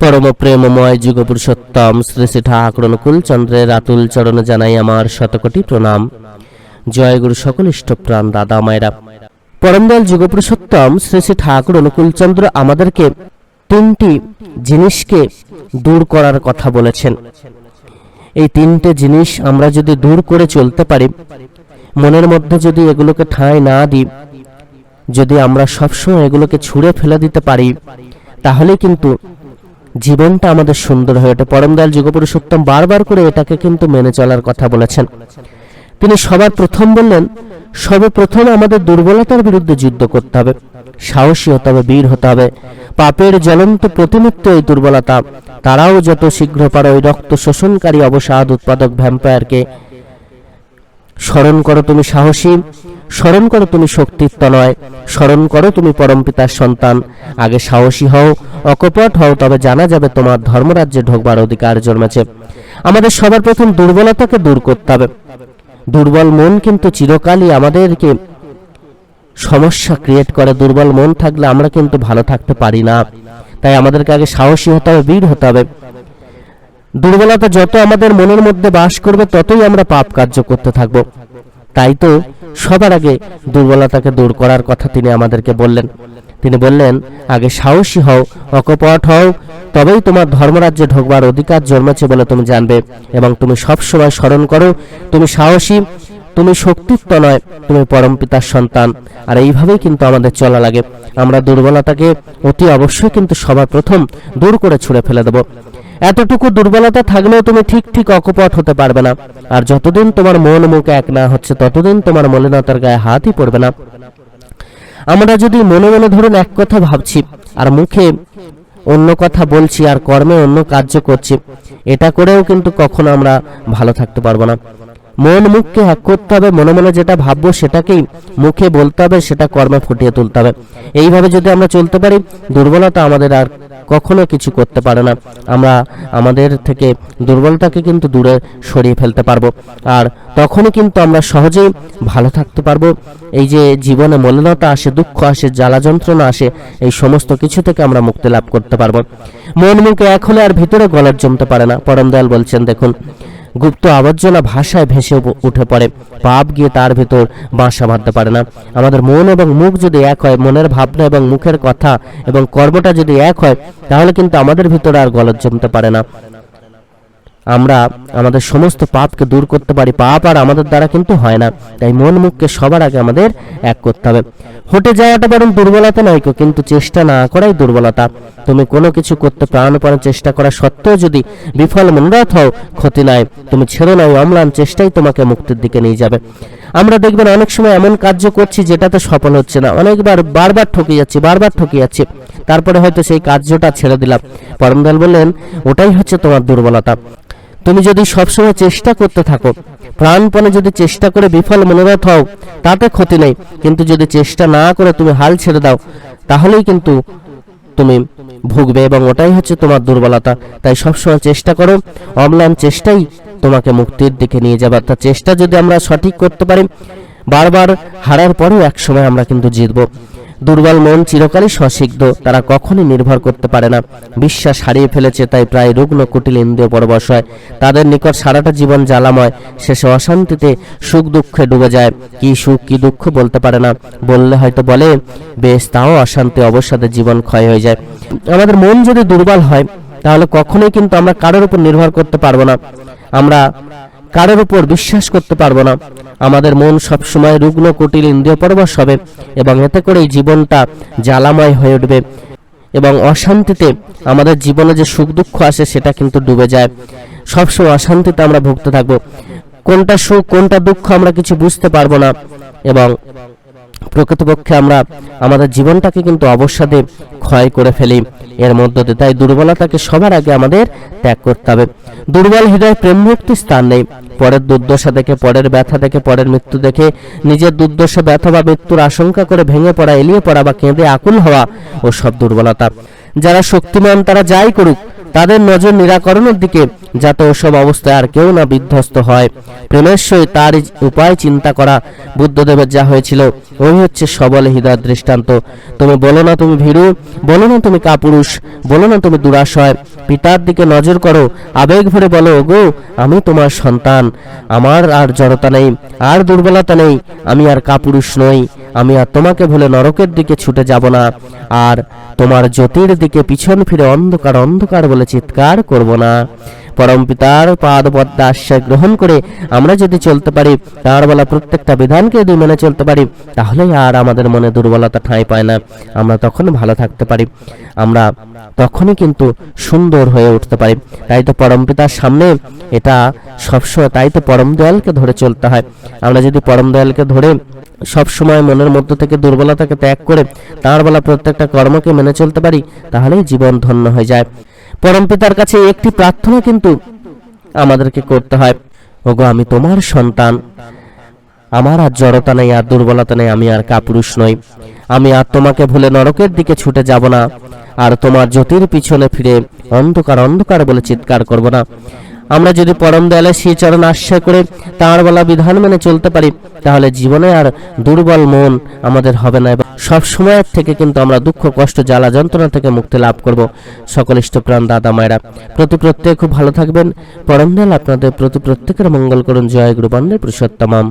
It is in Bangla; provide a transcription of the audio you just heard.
পরম প্রেমময় যুগ পুরুষোত্তম শ্রী শ্রী ঠাকুর অনুকূল চন্দ্রের আতুল চরণ জানাই আমার শতকোটি প্রণাম। জয় গুরু সকল ইষ্টপ্রাণ দাদা মায়েরা। পরমদয়াল যুগ পুরুষোত্তম শ্রী শ্রী ঠাকুর অনুকূল চন্দ্র আমাদেরকে তিনটি জিনিসকে দূর করার কথা বলেছেন। এই তিনটে জিনিস আমরা যদি দূর করে চলতে পারি, মনের মধ্যে যদি এগুলোকে ঠাঁই না দিই, যদি আমরা সবসময় এগুলোকে ছুঁড়ে ফেলে দিতে পারি তাহলে কিন্তু জীবনটা আমাদের সুন্দর হয়ে। ওঠে পরমদয়াল যুগপুরুষোত্তম বারবার করে এটাকে কিন্তু মেনে চলার কথা বলেছেন। তিনি সবার প্রথম বললেন, সর্বপ্রথম আমাদের দুর্বলতার বিরুদ্ধে যুদ্ধ করতে হবে। সাহসী হতে হবে, বীর হতে হবে। পাপের জ্বলন্ত প্রতিনিত্য এই দুর্বলতা। তারাও যত শীঘ্র পারে ওই রক্ত শোষণকারী অবসাদ উৎপাদক ভ্যাম্পায়ারকে স্মরণ করো তুমি সাহসী, স্মরণ করো তুমি শক্তিত্ব নয় স্মরণ করো তুমি পরমপিতার সন্তান। আগে সাহসী হও অকপট হও, তবে জানা যাবে তোমার ধর্মরাজ্যে ঢোকবার অধিকার জন্মেছে। আমাদের সবার প্রথম দুর্বলতাকে দূর করতে হবে। দুর্বল মন কিন্তু চিরকালই আমাদেরকে সমস্যা ক্রিয়েট করে। দুর্বল মন থাকলে আমরা কিন্তু ভালো থাকতে পারি না। তাই আমাদেরকে আগে সাহসী হতে হবে, বীর হতে হবে। দুর্বলতা যত আমাদের মনের মধ্যে বাস করবে, ততই আমরা পাপ কার্য করতে থাকব। তাই তো সবার আগে দুর্বলতাকে দূর করার কথা তিনি আমাদেরকে বললেন। তিনি বললেন, আগে সাহসী হও, অকপট হও, তবেই তোমার ধর্মরাজ্যে ঢোকবার অধিকার জন্মেছে বলে তুমি জানবে। এবং তুমি সব সময় স্মরণ করো, তুমি সাহসী, তুমি শক্তিত্ব নয়, তুমি পরম পিতার সন্তান। আর এইভাবেই কিন্তু আমাদের চলা লাগে। আমরা দুর্বলতাকে অতি অবশ্যই কিন্তু সবার প্রথম দূর করে ছুঁড়ে ফেলে দেব। এতটুকু দুর্বলতা থাকলেও তুমি ঠিক ঠিক অকপট হতে পারবে না। আর যতদিন তোমার মন মুখ এক না হচ্ছে, ততদিন তোমার মলিনতার গায়ে হাতই পড়বে না। আমরা যদি মনে মনে ধরুন এক কথা ভাবছি আর মুখে অন্য কথা বলছি আর কর্মে অন্য কার্য করছি, এটা করেও কিন্তু কখনো আমরা ভালো থাকতে পারব না। মন মুখকে এক করতে হবে, মনে মনে যেটা ভাববো সেটাকেই মুখে বলতে হবে, সেটা কর্মে ফুটিয়ে তুলতে হবে। এইভাবে যদি আমরা চলতে পারি, দুর্বলতা আমাদের আর কখনো কিছু করতে পারে না। আমরা আমাদের থেকে দুর্বলতাকে কিন্তু দূরে সরিয়ে ফেলতে পারব। আর তখনই কিন্তু আমরা সহজেই ভালো থাকতে পারব। এই যে জীবনে মলিনতা আসে, দুঃখ আসে, জ্বালা যন্ত্রণা আসে, এই সমস্ত কিছু থেকে আমরা মুক্তি লাভ করতে পারব। মন মুখে এক হলে আর ভিতরে গলার জমতে পারে না। পরম দয়াল বলছেন, দেখুন গুপ্ত আবর্জনা ভাষায় ভেসে উঠে পড়ে। পাপ গিয়ে তার ভেতর বাসা বাঁধতে পারে না। আমাদের মন এবং মুখ যদি এক হয়, মনের ভাবনা এবং মুখের কথা এবং কর্মটা যদি এক হয়, তাহলে কিন্তু আমাদের ভিতরে আর গলত জমতে পারে না। আমরা আমাদের সমস্ত পাপকে দূর করতে পারি। পাপ আর আমাদের দ্বারা কিন্তু হয় না। তাই মন মুখকে সবার আগে আমাদের এক করতে হবে। হটে যাওয়াটা বরং দুর্বলতা নয় কিন্তু চেষ্টা না করাই দুর্বলতা। তুমি কোনো কিছু করতে প্রাণপণে চেষ্টা করা সত্ত্বেও যদি বিফল মনোরথ হও, ক্ষতি নাই। তুমি ছেড়ে নাও, অম্লান চেষ্টাই তোমাকে মুক্তির দিকে নিয়ে যাবে। আমরা দেখবেন অনেক সময় এমন কার্য করছি যেটাতে সফল হচ্ছে না। অনেকবার, বারবার ঠকে যাচ্ছি, বারবার ঠকে যাচ্ছি। তারপরে হয়তো সেই কার্যটা ছেড়ে দিলাম। পরমদয়াল বললেন, ওটাই হচ্ছে তোমার দুর্বলতা। তুমি যদি সবসময় চেষ্টা করতে থাকো, প্রাণপণে যদি চেষ্টা করে বিফল মনোরথ হও, তাতে ক্ষতি নেই। কিন্তু যদি চেষ্টা না করে তুমি হাল ছেড়ে দাও, তাহলেই কিন্তু তুমি ভুগবে এবং ওটাই হচ্ছে তোমার দুর্বলতা। তাই সবসময় চেষ্টা করো। অম্লান চেষ্টাই তোমাকে মুক্তির দিকে নিয়ে যাবে। অর্থাৎ চেষ্টা যদি আমরা সঠিক করতে পারি, বারবার হারার পরেও একসময় আমরা কিন্তু জিতবো। দুর্বল মন চিরকালই সসিগ্ধ তারা কখনই নির্ভর করতে পারে না। বিশ্বাস হারিয়ে ফেলেছে, তাই প্রায় রুগ্ন কুটিল ইন্দ্রিয় পরবশ হয় তাদের নিকট সারাটা জীবন জ্বালাময়, শেষে অশান্তিতে সুখ দুঃখে ডুবে যায়। কি সুখ, কি দুঃখ বলতে পারে না। বললে হয়তো বলে, বেশ, তাও অশান্তি, অবসাদে জীবন ক্ষয় হয়ে যায়। আমাদের মন যদি দুর্বল হয়, তাহলে কখনোই কিন্তু আমরা কারোর উপর নির্ভর করতে পারব না। আমরা কারোর উপর বিশ্বাস করতে পারব না। আমাদের মন সবসময় রুগ্ন কুটিল ইন্দ্রিয় পরবশ হবে এবং এতে করেই জীবনটা জ্বালাময় হয়ে উঠবে এবং অশান্তিতে আমাদের জীবনে যে সুখ দুঃখ আসে সেটা কিন্তু ডুবে যায়। সবসময় অশান্তিতে আমরা ভুগতে থাকব। কোনটা সুখ, কোনটা দুঃখ আমরা কিছু বুঝতে পারব না এবং প্রকৃতপক্ষে আমরা আমাদের জীবনটাকে কিন্তু অবসাদে ক্ষয় করে ফেলি। এর মধ্য দিয়ে তাই দুর্বলতাকে সবার আগে আমাদের ত্যাগ করতে হবে। দুর্বল হৃদয় প্রেম মুক্তি স্থান নেই। পরের দুর্দশা দেখে, পরের ব্যথা দেখে, পরের মৃত্যু দেখে, নিজের দুর্দশা, ব্যথা বা মৃত্যুর আশঙ্কা করে ভেঙে পড়া, এলিয়ে পড়া বা কেঁদে আকুল হওয়া ও সব দুর্বলতা। যারা শক্তিমান, তারা যাই করুক তাদের নজর নিরাকরণের দিকে, যাতে ওসব অবস্থায় আর কেউ না বিধ্বস্ত হয়। সহিত তার উপায় চিন্তা করা বুদ্ধদেবের যা হয়েছিল, ওই হচ্ছে সবল হৃদয়ের দৃষ্টান্ত। তুমি বলো না তুমি ভীরু, বলো না তুমি কাপুরুষ, বলো না তুমি দুরাশয়। পিতার দিকে নজর করো, আবেগ ভরে বলো গো আমি তোমার সন্তান। আমার আর জড়তা নেই, আর দুর্বলতা নেই, আমি আর কাপুরুষ নই। আমি আর তোমাকে ভুলে নরকের দিকে ছুটে যাব না। আর তোমার জ্যোতির দিকে পিছন ফিরে অন্ধকার অন্ধকার বলে চিৎকার করব না। পরম পিতার পাদ পদ্মা আশ্রয় গ্রহণ করে আমরা যদি চলতে পারি, তার বলা প্রত্যেকটা বিধানকে যদি মেনে চলতে পারি তাহলে আর আমাদের মনে দুর্বলতা ঠাঁই পায় না। আমরা তখন ভালো থাকতে পারি। আমরা তখনই কিন্তু সুন্দর হয়ে উঠতে পারি। তাই তো পরম পিতার সামনে এটা সবসময়, তাই তো পরম দয়ালকে ধরে চলতে হয়। আমরা যদি পরম দয়ালকে ধরে সব সময় মনের মধ্য থেকে দুর্বলতাকে ত্যাগ করে তার বলা প্রত্যেকটা কর্মকে মেনে চলতে পারি, তাহলেই জীবন ধন্য হয়ে যায়। পরম কাছে একটি প্রার্থনা কিন্তু আমাদেরকে করতে হয়। ওগো, আমি তোমার সন্তান। আমার আর জড়তা নেই, আর দুর্বলতা নেই, আমি আর কাপুরুষ নই। আমি আর তোমাকে ভুলে নরকের দিকে ছুটে যাব না, আর তোমার জ্যোতির পিছনে ফিরে অন্ধকার অন্ধকার বলে চিৎকার করব না। আমরা যদি পরম দয়ালে শ্রীচরণ আশ্রয় করে তাঁর বলা বিধান মেনে চলতে পারি, তাহলে জীবনে আর দুর্বল মন আমাদের হবে না সব সময়ের থেকে কিন্তু আমরা দুঃখ, কষ্ট, জ্বালা, যন্ত্রণা থেকে মুক্তি লাভ করব। সকল ইষ্টপ্রাণ দাদা মায়েরা, প্রতি প্রত্যেকে খুব ভালো থাকবেন। পরম দয়াল আপনাদের প্রতি প্রত্যেকের মঙ্গল করুন। জয় গুরু পুরুষোত্তম পুরুষোত্তমাম।